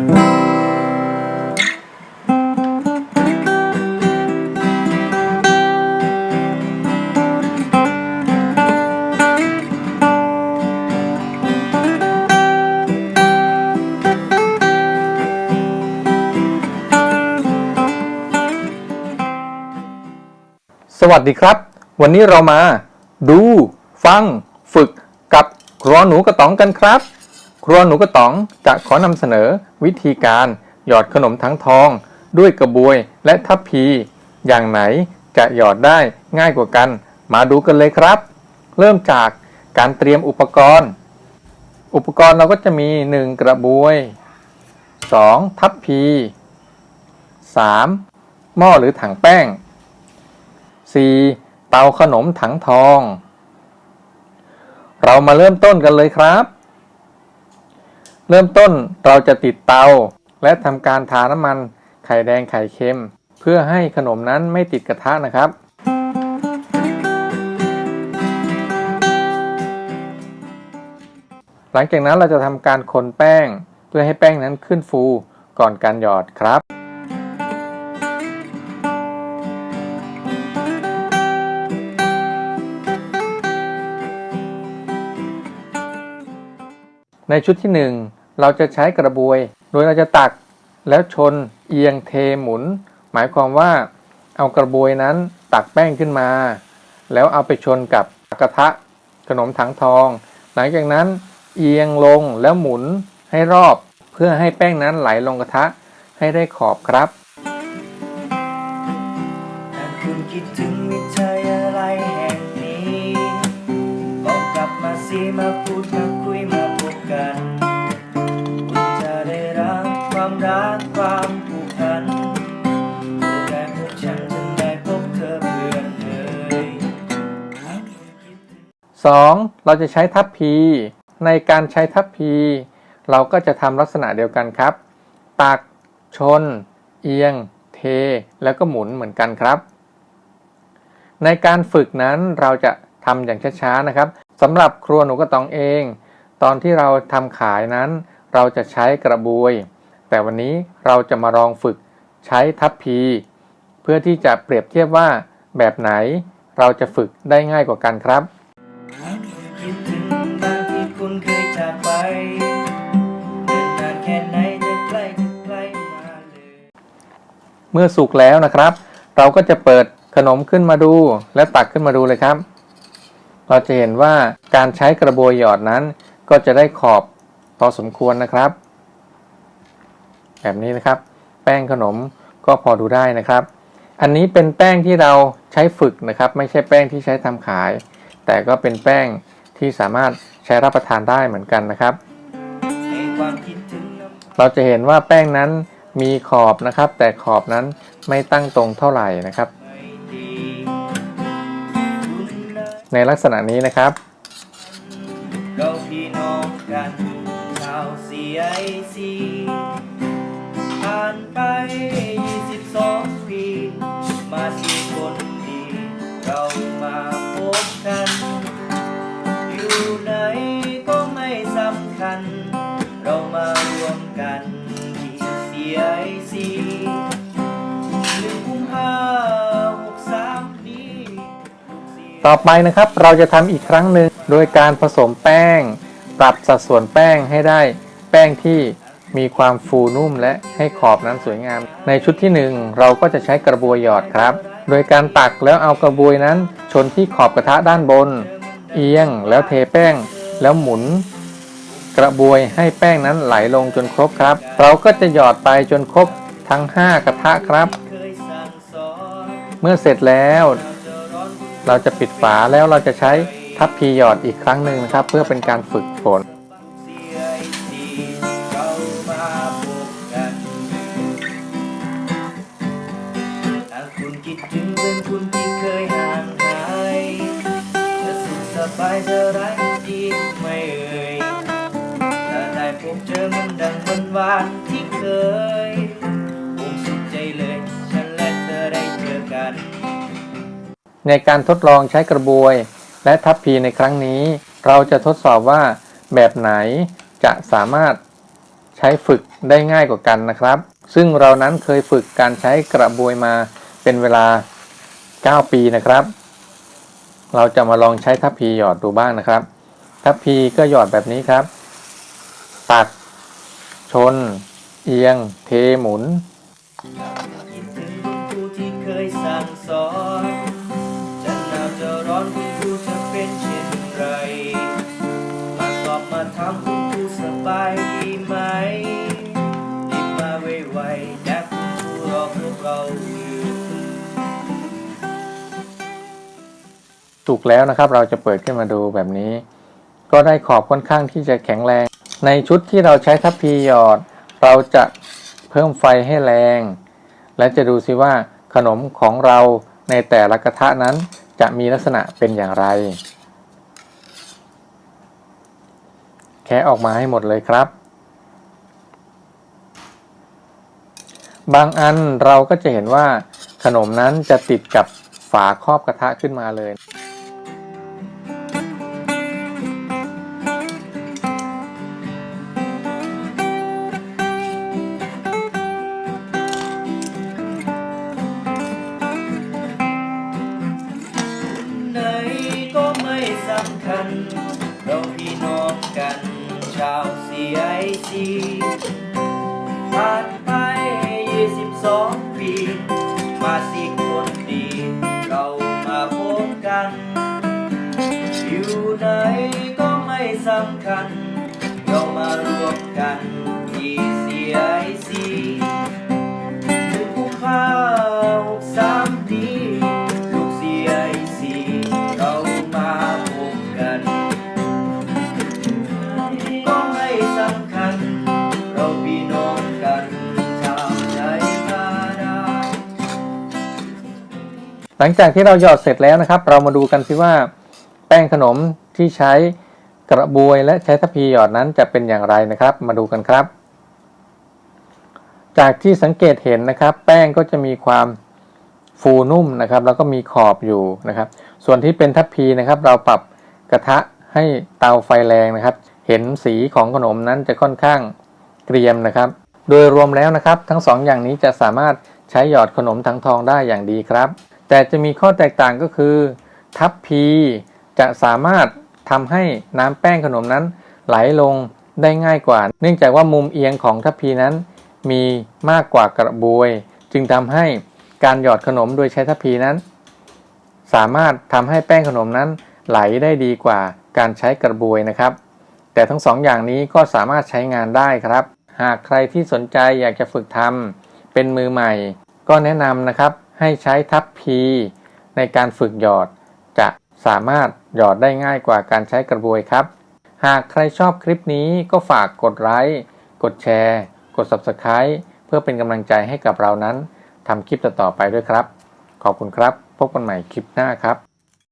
สวัสดีครับ วันนี้เรามาดู ฟัง ฝึกกับรัวหนูกระต๋องกันครับ ครัวหนูกระต๋องจะขอนำเสนอวิธีการหยอดขนมทั้งทอง ด้วยกระบวยและทัพพี อย่างไหนจะหยอดได้ง่ายกว่ากัน มาดูกันเลยครับ เริ่มจากการเตรียมอุปกรณ์ อุปกรณ์เราก็จะมี 1 กระบวย 2 ทัพพี 3. หม้อหรือถังแป้ง 4. เตาขนมถังทอง เรามาเริ่มต้นกันเลยครับ เริ่มต้นเราจะติดเตา และทำการทาน้ำมันไข่แดงไข่เค็ม เพื่อให้ขนมนั้นไม่ติดกระทะนะครับ หลังจากนั้นเราจะทำการคนแป้ง เพื่อให้แป้งนั้นขึ้นฟูก่อนการหยอดครับในชุดที่ 1 เราจะใช้กระบวย โดยเราจะตักแล้วชนเอียงเทหมุน หมายความว่าเอากระบวยนั้นตักแป้งขึ้นมา แล้วเอาไปชนกับกระทะขนมถังทอง หลังจากนั้นเอียงลงแล้วหมุนให้รอบเพื่อให้แป้งนั้นไหลลงกระทะให้ได้ขอบครับคุณคิดถึงวิทยาลัยแห่งนี้ก็กลับมาสิมาพูดมาคุยมาพบกันคุณจะได้รับ ความรักความผูกพันเธอได้พบฉันฉันได้พบเธอเพื่อนเอ่ยถ้าคุณคิดถึง 2. เราจะใช้ทัพพี ในการใช้ทัพพี เราก็จะทำลักษณะเดียวกันครับ ตัก ชน เอียง เท แล้วก็หมุนเหมือนกันครับ ในการฝึกนั้นเราจะทำอย่างช้าๆนะครับสำหรับครัวหนูกระตองเอง ตอนที่เราทำขายนั้น เราจะใช้กระบวย แต่วันนี้เราจะมาลองฝึกใช้ทัพพี เพื่อที่จะเปรียบเทียบว่าแบบไหนเราจะฝึกได้ง่ายกว่ากันครับคิดถึงบ้านที่คุณเคยจากไปนานแค่ไหนจะใกล้ใกล้มาเลยเมื่อสุกแล้วนะครับ เราก็จะเปิดขนมขึ้นมาดู และตักขึ้นมาดูเลยครับ เราจะเห็นว่าการใช้กระบวยหยอดนั้น ก็จะได้ขอบพอสมควรนะครับ แบบนี้นะครับ แป้งขนมก็พอดูได้นะครับ อันนี้เป็นแป้งที่เราใช้ฝึกนะครับ ไม่ใช่แป้งที่ใช้ทำขาย แต่ก็เป็นแป้งที่สามารถใช้รับประทานได้เหมือนกันนะครับ เราจะเห็นว่าแป้งนั้นมีขอบนะครับ แต่ขอบนั้นไม่ตั้งตรงเท่าไหร่นะครับ ในลักษณะนี้นะครับเราพี่น้องกันชาว CIC านไป22 ปี มาสี่คนดี เรามาพบกัน อยู่ไหนก็ไม่สำคัญ เรามารวมกันที่ CIC หนึ่งกุมภาหกสามปีต่อไปนะครับเราจะทำอีกครั้งหนึ่งโดยการผสมแป้ง ปรับสัดส่วนแป้งให้ได้แป้งที่ มีความฟูนุ่มและให้ขอบนั้นสวยงาม ในชุดที่ 1 เราก็จะใช้กระบวยหยอดครับ โดยการตักแล้วเอากระบวยนั้น ชนที่ขอบกระทะด้านบน เอียงแล้วเทแป้ง แล้วหมุน กระบวยให้แป้งนั้นไหลลงจนครบครับ เราก็จะหยอดไปจนครบทั้ง 5 กระทะครับ เมื่อเสร็จแล้ว เราจะปิดฝาแล้วเราจะใช้ทัพพีหยอดอีกครั้งหนึ่งนะครับ เพื่อเป็นการฝึกฝน คุณที่เคยห่างหายจะสุขสบายจะรักดีไม่เอ่ยถ้าได้พบเจอมันดังวันวานที่เคยคงสุขใจเลย ฉันและเธอได้เจอกัน ในการทดลองใช้กระบวย และทัพพีในครั้งนี้ เราจะทดสอบว่าแบบไหนจะสามารถใช้ฝึกได้ง่ายกว่ากันนะครับ ซึ่งเรานั้นเคยฝึกการใช้กระบวยมาเป็นเวลา 9 ปีนะครับ เราจะมาลองใช้ทัพพีหยอดดูบ้างนะครับ ทัพพีก็หยอดแบบนี้ครับ ตัด ชน เอียง เทหมุนคิดถึงคุณครูที่เคยสั่งสอน ถูกแล้วนะครับ เราจะเปิดขึ้นมาดูแบบนี้ ก็ได้ขอบค่อนข้างที่จะแข็งแรง ในชุดที่เราใช้ทัพพีหยอด เราจะเพิ่มไฟให้แรง และจะดูซิว่าขนมของเราในแต่ละกระทะนั้นจะมีลักษณะเป็นอย่างไร แคะออกมาให้หมดเลยครับ บางอันเราก็จะเห็นว่าขนมนั้นจะติดกับฝาครอบกระทะขึ้นมาเลย ดีผ่านไป22ปี มาสิคนดี เรามาพบกัน อยู่ไหนก็ไม่สำคัญ เรามารวมกัน หลังจากที่เราหยอดเสร็จแล้วนะครับ เรามาดูกันสิว่าแป้งขนมที่ใช้กระบวยและใช้ทัพพีหยอดนั้นจะเป็นอย่างไรนะครับ มาดูกันครับ จากที่สังเกตเห็นนะครับ แป้งก็จะมีความฟูนุ่มนะครับ แล้วก็มีขอบอยู่นะครับ ส่วนที่เป็นทัพพีนะครับ เราปรับกระทะให้เตาไฟแรงนะครับ เห็นสีของขนมนั้นจะค่อนข้างเกรียมนะครับ โดยรวมแล้วนะครับ ทั้งสองอย่างนี้จะสามารถใช้หยอดขนมทั้งทองได้อย่างดีครับ แต่จะมีข้อแตกต่างก็คือ ทัพพีจะสามารถทำให้น้ำแป้งขนมนั้นไหลลงได้ง่ายกว่า เนื่องจากว่ามุมเอียงของทัพพีนั้น มีมากกว่ากระบวย จึงทำให้การหยอดขนมโดยใช้ทัพพีนั้น สามารถทำให้แป้งขนมนั้นไหลได้ดีกว่าการใช้กระบวยนะครับ แต่ทั้งสองอย่างนี้ก็สามารถใช้งานได้ครับ หากใครที่สนใจอยากจะฝึกทำเป็นมือใหม่ ก็แนะนำนะครับ ให้ใช้ทัพพีในการฝึกหยอด จะสามารถหยอดได้ง่ายกว่าการใช้กระบวยครับ หากใครชอบคลิปนี้ก็ฝากกดไลค์กดแชร์ กด Subscribe เพื่อเป็นกำลังใจให้กับเรานั้นทำคลิปต่อๆไปด้วยครับ ขอบคุณครับ พบกันใหม่คลิปหน้าครับ